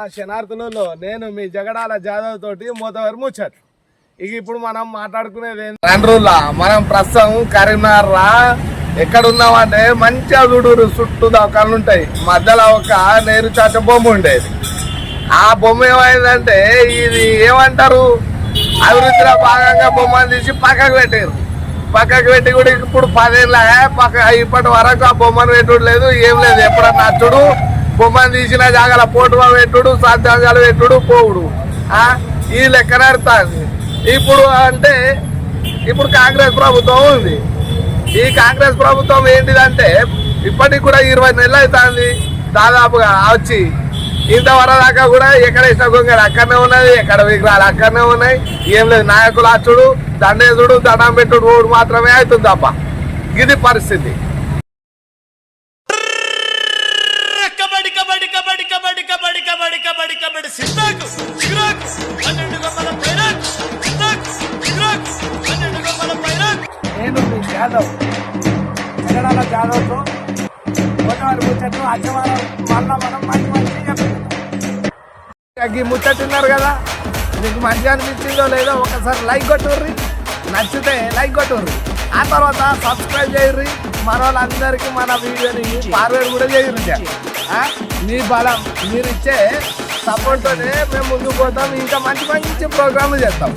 ఆ శనార్థులలో నేను మీ జగడాల జాదవ్ తోటి మూతవారి ముచ్చట్ ఇక ఇప్పుడు మనం మాట్లాడుకునేది ఏంటి? మనం ప్రస్తుతం కరీంనగర్ రా ఎక్కడ ఉన్నామంటే మంచిగా చూడురు చుట్టూ దవకాలు ఉంటాయి. మధ్యలో ఒక నేరు చాచ బొమ్మ ఉండేది. ఆ బొమ్మ ఏమైందంటే ఇది ఏమంటారు? అభివృద్ధిలో భాగంగా బొమ్మను తీసి పక్కకు పెట్టారు పక్కకు పెట్టి కూడా ఇప్పుడు పదేళ్ళ పక్క ఇప్పటి వరకు ఆ బొమ్మను పెట్టుడు లేదు ఏం లేదు. ఎప్పుడన్నా అచ్చుడు బొమ్మను తీసిన జాగాల పోటుగా పెట్టుడు సాధ్యాంగాలు పెట్టుడు పోవుడు. ఈ లెక్కనడుతుంది ఇప్పుడు అంటే ఇప్పుడు కాంగ్రెస్ ప్రభుత్వం ఉంది. ఈ కాంగ్రెస్ ప్రభుత్వం ఏంటిదంటే ఇప్పటికి కూడా ఇరవై నెలలు అవుతుంది దాదాపుగా వచ్చి ఇంతవరకు దాకా కూడా ఎక్కడ ఇష్టం గొంగలు అక్కడనే ఉన్నది ఎక్కడ విగ్రహాలు అక్కడనే ఉన్నాయి. ఏం లేదు నాయకులు అచ్చుడు దండేసుడు దండం పెట్టుడు మాత్రమే అవుతుంది తప్ప. ఇది పరిస్థితి. కబడ్డీ కబడి సిద్ధాకు చిరాకు పన్నెండు గొప్పల పైరాక్ సిద్ధాకు చిరాకు పన్నెండు గొప్పల పైరాక్. నేను మీ యాదవ్ తెలంగాణ జాదవ్తో గోదావరి ముచ్చట్లు అచ్చవారం మళ్ళా మనం మంచి మంచిగా చెప్పుకుందాం ఈ ముచ్చట్టున్నారు కదా మీకు మంచిగా అనిపించిందో లేదో ఒకసారి లైక్ కొట్టుర్రి. నచ్చితే లైక్ కొట్టుర్రి. ఆ తర్వాత సబ్స్క్రైబ్ చేయర్రి. మన వాళ్ళందరికీ మన వీడియోని ఫార్వర్డ్ కూడా చేయరు నీ బలం మీరు ఇచ్చే సపోర్ట్తోనే మేము ముందుకు పోతాం. ఇంకా మంచి మంచి ప్రోగ్రాములు చేస్తాం.